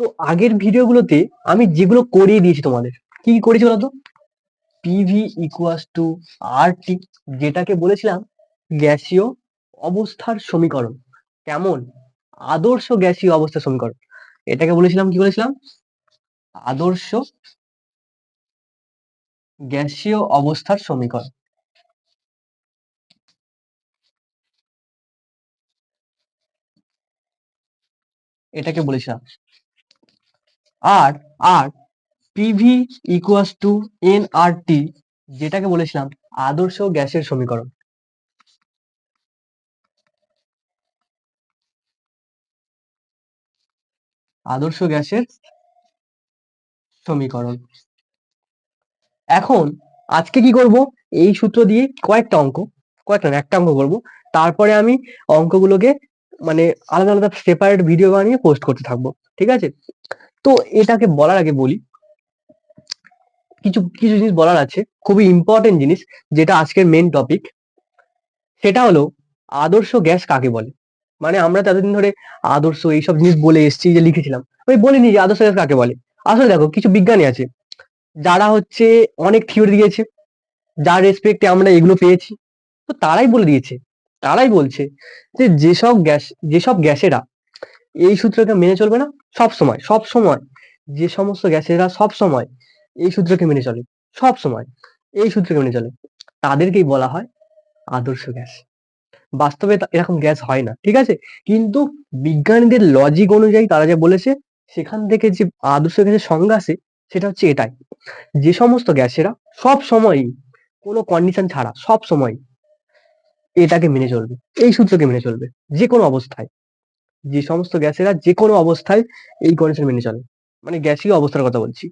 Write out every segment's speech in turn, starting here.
তো আগের ভিডিওগুলোতে আমি যেগুলো করিয়ে দিয়েছি তোমাদের, কি কি করেছি বলতো? PV equals to R T যেটাকে বলেছিলাম গ্যাসীয় অবস্থার সমীকরণ। কেমন? আদর্শ গ্যাসীয় অবস্থার সমীকরণ। এটাকে বলেছিলাম, কি বলেছিলাম? আদর্শ গ্যাসীয় অবস্থার সমীকরণ। এটাকে বলেছিলাম। আর আর PV equals to n R T যেটাকে বলেছিলাম আদর্শ গ্যাসের সমীকরণ। আদর্শ গ্যাসের সমীকরণ। এখন আজকে কি করব? এই সূত্র দিয়ে কয়েকটা অঙ্ক, কয়েকটা একটা অঙ্ক করব। তারপরে আমি অঙ্কগুলোকে মানে আলাদা আলাদা সেপারেট ভিডিও বানিয়ে পোস্ট করতে থাকব, ঠিক আছে? তো এটাকে বলার আগে বলি, কিছু কিছু জিনিস বলার আছে, খুবই ইম্পর্টেন্ট জিনিস, যেটা আজকের মেন টপিক সেটা হলো আদর্শ গ্যাস কাকে বলে? মানে আমরা তো এতদিন ধরে আদর্শ এইসব জিনিস বলে এসেছি যে লিখেছিলাম, আমি বলিনি যে আদর্শ গ্যাস কাকে বলে। আসলে দেখো, কিছু বিজ্ঞানী আছে, যারা হচ্ছে অনেক থিওরি দিয়েছে, যার রেসপেক্টে আমরা এগুলো পেয়েছি, তো তারাই বলে দিয়েছে, তারাই বলছে যে যেসব গ্যাস, যেসব গ্যাসেরা এই সূত্রকে মেনে চলবে না? সব সময় সব সময়। যে সমস্ত গ্যাসেরা সব সময় এই সূত্রকে মেনে চলে। সব সময় এই সূত্রকে মেনে চলে। তাদেরকেই বলা হয় আদর্শ গ্যাস। বাস্তবে এরকম গ্যাস হয় না, ঠিক আছে? কিন্তু বিজ্ঞানীদের লজিক অনুযায়ী তারা যা বলেছে, সেখান থেকে যে আদর্শ গ্যাসের সংজ্ঞা আছে সেটা হচ্ছে এটাই। যে সমস্ত গ্যাসেরা সব সময়ই কোনো কন্ডিশন ছাড়া সব সময় এটাকে মেনে চলবে, এই সূত্রকে মেনে চলবে যে কোনো অবস্থায়। যে সমস্ত গ্যাসেরা যে কোনো অবস্থায় এই কন্ডিশন মেনে চলে। মানে গ্যাসীয় অবস্থার কথা বলছি।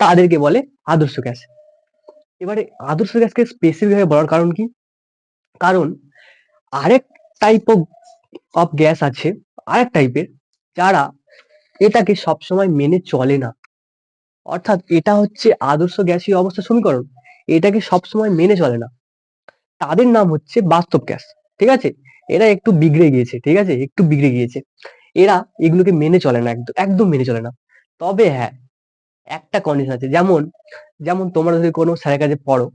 তাদেরকে বলে আদর্শ গ্যাস। এবারে আদর্শ গ্যাসকে স্পেসিফিক ভাবে বলার কারণ কি? কারণ আরেক টাইপ অফ গ্যাস আছে, আরেক টাইপের যারা এটাকে সবসময় মেনে চলে না। অর্থাৎ এটা হচ্ছে আদর্শ গ্যাসীয় অবস্থা সমীকরণ। এটাকে সবসময় মেনে চলে না। তাদের নাম হচ্ছে বাস্তব গ্যাস। ঠিক আছে? এরা একটু বিগড়ে গিয়েছে, ঠিক আছে? একটু বিগড়ে গিয়েছে। এরা এগুলোকে মেনে চলে না, একদম একদম মেনে চলে না। তবে হ্যাঁ একটা কন্ডিশন আছে। যেমন যেমন তোমরা যদি কোনো স্যারের কাছে পড়ো,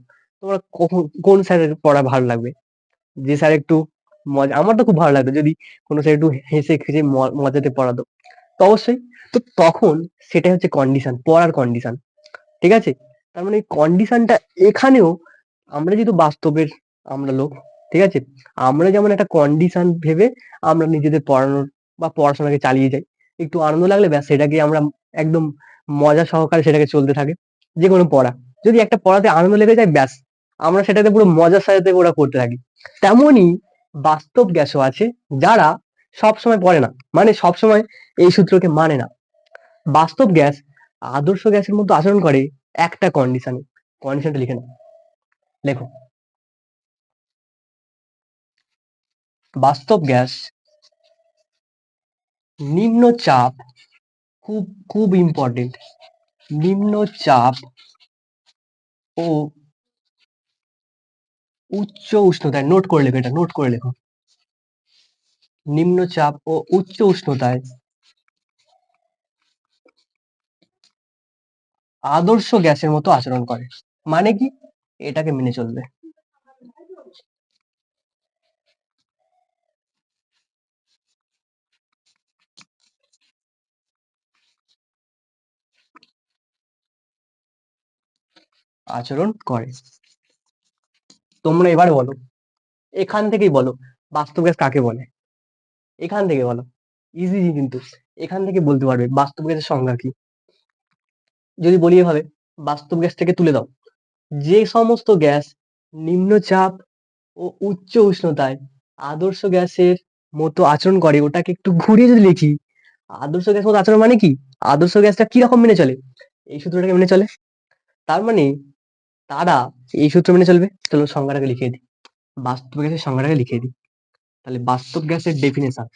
তোমরা কখন, কোন স্যারের পড়া ভালো লাগবে? যে স্যার একটু মজা, আমার তো খুব ভালো লাগতো। যদি কোনো স্যার একটু হেসে খেসে মজাতে পড়াতো। তো অবশ্যই, তো তখন সেটাই হচ্ছে কন্ডিশন পড়ার কন্ডিশন ঠিক আছে? তার মানে কন্ডিশনটা এখানেও আমরা যেহেতু বাস্তবের আমরা লোক ঠিক আছে? আমরা যেমন একটা কন্ডিশন ভেবে আমরা নিজেদের পড়ানোর বা পড়াশোনাকে চালিয়ে যাই। একটু আনন্দ লাগলে ব্যাস সেটাকে আমরা একদম মজা সহকারে সেটাকে চলতে থাকে যে কোনো পড়া। যদি একটা পড়াতে আনন্দ লেগে যায় ব্যাস, আমরা সেটাতে পুরো মজার সাথে ওরা করতে থাকি। তেমনই বাস্তব গ্যাসও আছে, যারা সব সময় পড়ে না মানে সব সময় এই সূত্রকে মানে না। বাস্তব গ্যাস আদর্শ গ্যাসের মতো আচরণ করে একটা কন্ডিশনে কন্ডিশনটা লিখে নাও। লেখো। বাস্তব গ্যাস নিম্ন চাপ খুব খুব ইম্পর্টেন্ট নিম্ন চাপ ও উচ্চ উষ্ণতায় নোট করে লেখো এটা নোট করে লেখো। নিম্ন চাপ ও উচ্চ উষ্ণতায় আদর্শ গ্যাসের মতো আচরণ করে। মানে কি? এটাকে মেনে চলবে। আচরণ করে। তোমরা এবার বলো, এখান থেকেই বলো বাস্তব গ্যাস কাকে বলে? এখান থেকে বলো ইজি কিন্তু, এখান থেকে বলতে পারবে বাস্তব গ্যাসের সংজ্ঞা কি? যদি বলি এভাবে, বাস্তব গ্যাস থেকে তুলে দাও। যে সমস্ত গ্যাস নিম্নচাপ ও উচ্চ উষ্ণতায় আদর্শ গ্যাসের মতো আচরণ করে, ওটাকে একটু ঘুরিয়ে যদি লিখি, আদর্শ গ্যাস মতো আচরণ মানে কি? আদর্শ গ্যাসটা কি রকম মেনে চলে? এই সূত্রটাকে মেনে চলে। তার মানে তারা এই সূত্র মেনে চলবে? চলো সংজ্ঞাটাকে লিখে দিই। বাস্তব গ্যাসের সংজ্ঞাটাকে লিখে দিই। তাহলে বাস্তব গ্যাসের ডেফিনেশন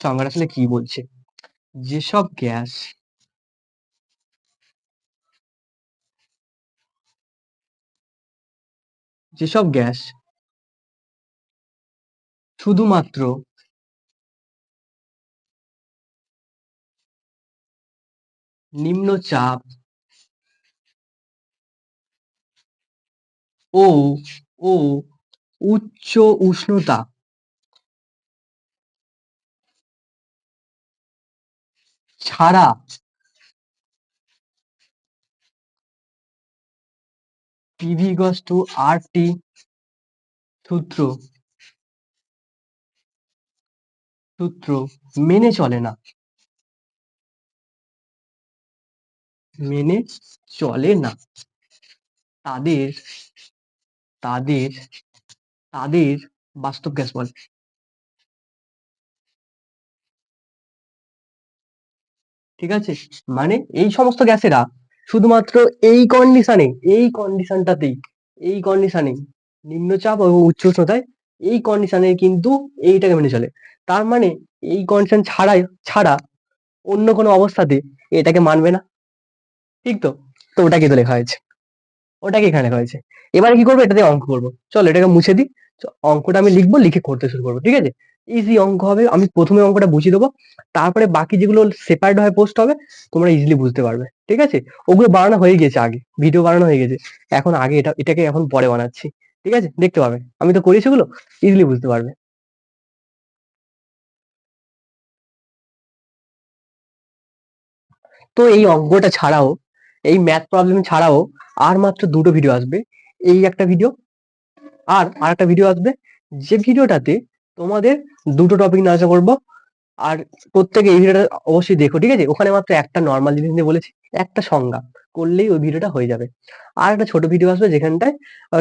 সংজ্ঞাটা আসলে কি বলছে? যেসব গ্যাস যেসব গ্যাস শুধুমাত্র নিম্ন চাপ ও ও, উচ্চ উষ্ণতা। ছাড়া। পিভি ইকস টু আর সূত্র। সূত্র মেনে চলে না। মেনে চলে না। তাদের তাদের তাদের বাস্তব গ্যাস বলে। ঠিক আছে? মানে এই সমস্ত গ্যাসেরা শুধুমাত্র এই কন্ডিশনে এই কন্ডিশনটাতেই এই কন্ডিশনে নিম্নচাপ ও উচ্চ উষ্ণতায় এই কন্ডিশনে কিন্তু এইটাকে মেনে চলে। তার মানে এই কন্ডিশন ছাড়াই, ছাড়া অন্য কোনো অবস্থাতে এটাকে মানবে না। ঠিক তো? তো ওটাকে তো লেখা হয়েছে। ওটাকে এখানে হয়েছে। এবারে কি করব? এটাতে অঙ্ক করব। চলো এটাকে মুছে দিই। অঙ্কটা আমি লিখব, লিখে করতে শুরু করব, ঠিক আছে? ইজি অঙ্ক হবে। আমি প্রথমে অঙ্কটা বুঝিয়ে দেবো। তারপরে বাকি যেগুলো সেপারেট হয়ে পোস্ট হবে, তোমরা ইজিলি বুঝতে পারবে, ঠিক আছে? ওগুলো বানানো হয়ে গেছে আগে। ভিডিও বানানো হয়ে গেছে। এখন আগে এটা, এটাকে এখন পরে বানাচ্ছি, ঠিক আছে? দেখতে পাবে। আমি তো করেছি ওগুলো ইজিলি বুঝতে পারবে। তো এই অঙ্কটা ছাড়াও এই ম্যাথ প্রবলেম ছাড়াও আর মাত্র দুটো ভিডিও আসবে। এই একটা ভিডিও আর আর একটা ভিডিও আসবে। যে ভিডিওটাতে তোমাদের দুটো টপিক নিয়ে আলোচনা করব। আর প্রত্যেকে এই ভিডিওটা অবশ্যই দেখো, ঠিক আছে? ওখানে মাত্র একটা নর্মাল জিনিস নিয়ে বলেছি, একটা সংজ্ঞা। করলেই ওই ভিডিওটা হয়ে যাবে। আর একটা ছোট ভিডিও আসবে যেখানটায়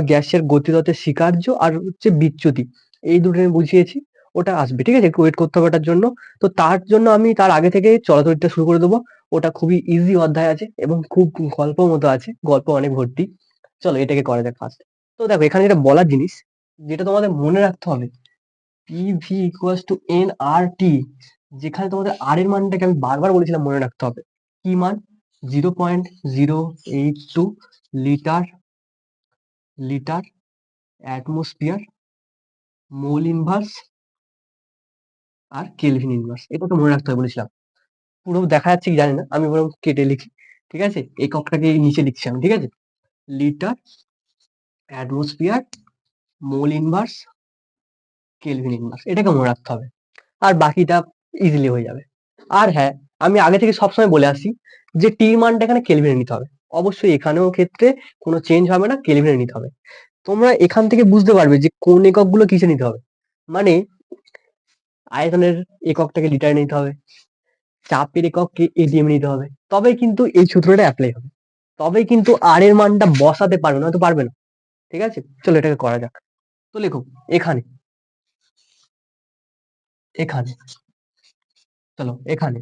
গ্যাসের গতিরথের স্বীকার্য আর হচ্ছে বিচ্যুতি। এই দুটো আমি বুঝিয়েছি, ওটা আসবে, ঠিক আছে? একটু ওয়েট করতে হবে ওটার জন্য। তো তার জন্য আমি তার আগে থেকে চলাচলটা শুরু করে দেবো। ওটা খুবই ইজি অধ্যায় আছে এবং খুব গল্প মতো আছে, গল্প অনেক ভর্তি। চলো এটাকে করা যাক ফার্স্ট তো দেখো, এখানে যেটা বলার জিনিস, যেটা তোমাদের মনে রাখতে হবে PV equals to n R T যেখানে তোমাদের আর এর মানটাকে আমি বারবার বলেছিলাম মনে রাখতে হবে। কি মান? Zero point zero eight two litre litre atmosphere mole inverse আর কেলভিন ইনভার্স এটা তো মনে রাখতে হবে বলেছিলাম। পুরো দেখা যাচ্ছে কি জানি না, আমি বরং কেটে লিখি, ঠিক আছে? এককটাকে নিচে লিখছি আমি, ঠিক আছে? Litre, atmosphere, mole inverse, kelvin inverse, এটাকে মনে রাখতে হবে। আর বাকিটা ইজিলি হয়ে যাবে। আর হ্যাঁ আমি আগে থেকে সবসময় বলে আসি যে টি মানটা এখানে কেলভিনে নিতে হবে। অবশ্যই এখানেও ক্ষেত্রে কোনো চেঞ্জ হবে না, কেলভিনে নিতে হবে। তোমরা এখান থেকে বুঝতে পারবে যে কোন এককগুলো কিসে নিতে হবে। মানে আয়তনের এককটাকে লিটারে নিতে হবে। চাপের একককে এডিএম নিতে হবে। তবে কিন্তু এই সূত্রটা অ্যাপ্লাই হবে। তবে কিন্তু আর এর মানটা বসাতে পারবে না হয়তো পারবে না। ঠিক আছে? চলো এটাকে করা যাক। তো লেখো, এখানে। এখানে। চলো, এখানে।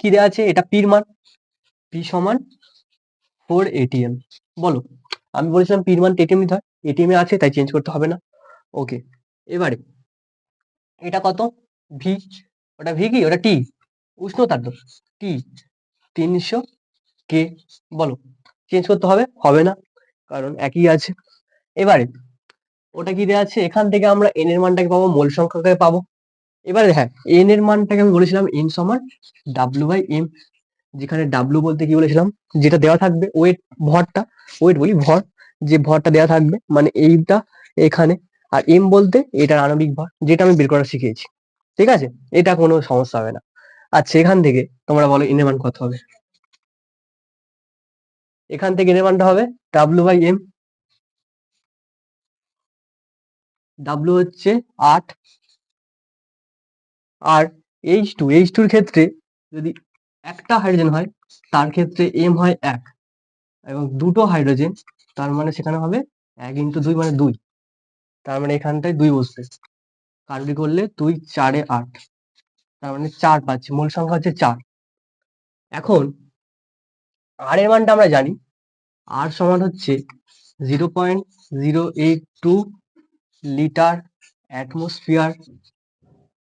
কি দেওয়া আছে? এটা পির মান। পি সমান ফোর এটিএম বলো, আমি বলেছিলাম পির মান এটিএম নিতে হয়। এটিএম এ আছে, তাই চেঞ্জ করতে হবে না। ওকে এবারে, এটা কত? ভি ওটা ভি কি? ওটা টি উষ্ণতার তো টি তিনশো কে? বলো। চেঞ্জ করতে হবে? হবে না। কারণ একই আছে। এবারে, ওটা কি দেওয়া আছে? এখান থেকে আমরা এন এর মানটাকে পাবো, মোল সংখ্যাকে পাবো। এবারে হ্যাঁ এন এর মানটাকে আমি বলেছিলাম এন সমান ডাব্লু বাই এম যেখানে ডাব্লু বলতে কি বলেছিলাম? যেটা দেওয়া থাকবে ওয়েট ভরটা ওয়েট বলি ভর, যে ভরটা দেওয়া থাকবে মানে এইটা এখানে। আর এম বলতে এটার আণবিক ভর, যেটা আমি বের করা শিখিয়েছি। ঠিক আছে? এটা কোনো সমস্যা হবে না। আচ্ছা এখান থেকে তোমরা বলো এনের মান কত হবে? এখান থেকে এনের মানটা হবে ডাব্লু বাই এম ডাব্লু হচ্ছে আট। আর এইচ টু এইচ টুর ক্ষেত্রে যদি একটা হাইড্রোজেন হয়, তার ক্ষেত্রে এম হয় এক। এবং দুটো হাইড্রোজেন তার মানে সেখানে হবে এক ইন্টু দুই মানে দুই। তার মানে এখানটায় দুই বসবে। কারোরি করলে দুই, চারে আট। তার মানে চার পাচ্ছি, মূল সংখ্যা হচ্ছে চার। এখন আর এর মানটা আমরা জানি আর সমান হচ্ছে zero point zero eight two litre atmosphere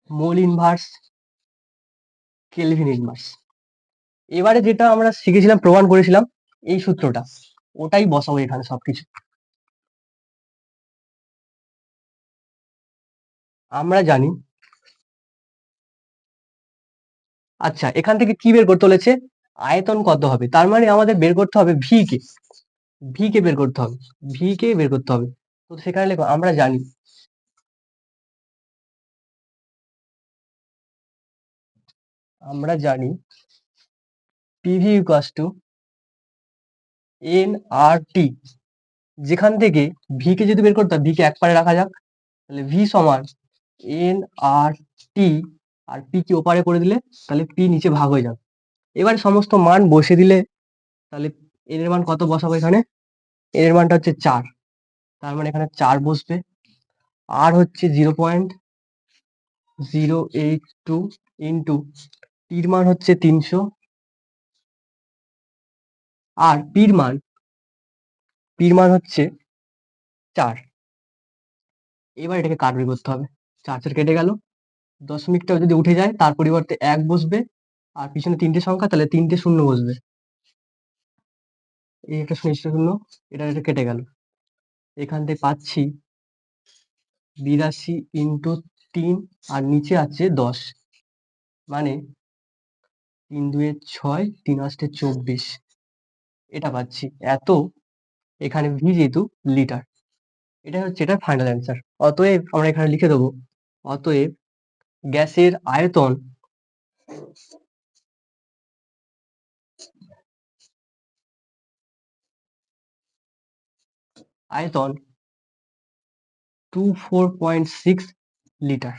mole inverse kelvin inverse এবারে যেটা আমরা শিখেছিলাম, প্রমাণ করেছিলাম, এই সূত্রটা, ওটাই বসাবো এখানে সবকিছু। আমরা জানি আচ্ছা এখান থেকে কি বের করতে বলেছে? আয়তন কত হবে? তার মানে আমাদের বের করতে হবে ভি কে। ভি কে বের করতে হবে। ভি কে বের করতে হবে। তো সেখানে লেখো, আমরা জানি। আমরা জানি PV equals to n R T যেখান থেকে ভি কে যদি বের করতে হয় ভি কে এক পারে রাখা যাক, তাহলে ভি সমান এন আর টি আর পি কে ওপারে করে দিলে তাহলে পি নিচে ভাগ হয়ে যাবে। এবার সমস্ত মান বসে দিলে তাহলে এন এর মান কত বসাবো এখানে? এন এর মানটা হচ্ছে চার। তার মানে এখানে চার বসবে। আর হচ্ছে zero point zero eight two into টির মান হচ্ছে তিনশো। আর পির মান পির মান হচ্ছে চার। এবার এটাকে কাটবে করতে হবে। চার চার কেটে গেল। দশমিকটা যদি উঠে যায়, তার পরিবর্তে এক বসবে, আর পিছনে তিনটে সংখ্যা, তাহলে তিনটে শূন্য বসবে। এই একটা শূন্য শূন্য, এটা এটা কেটে গেল। এখান থেকে পাচ্ছি বিরাশি ইন্টু তিন, আর নিচে আছে দশ। মানে তিন দুয়ে ছয়, তিন আষ্টে চব্বিশ। এটা পাচ্ছি। এত এখানে ভি যেহেতু লিটার, এটা হচ্ছে এটা ফাইনাল অ্যান্সার অতএব আমরা এখানে লিখে দেবো, অতএব গ্যাসের আয়তন আয়তন two four point six litre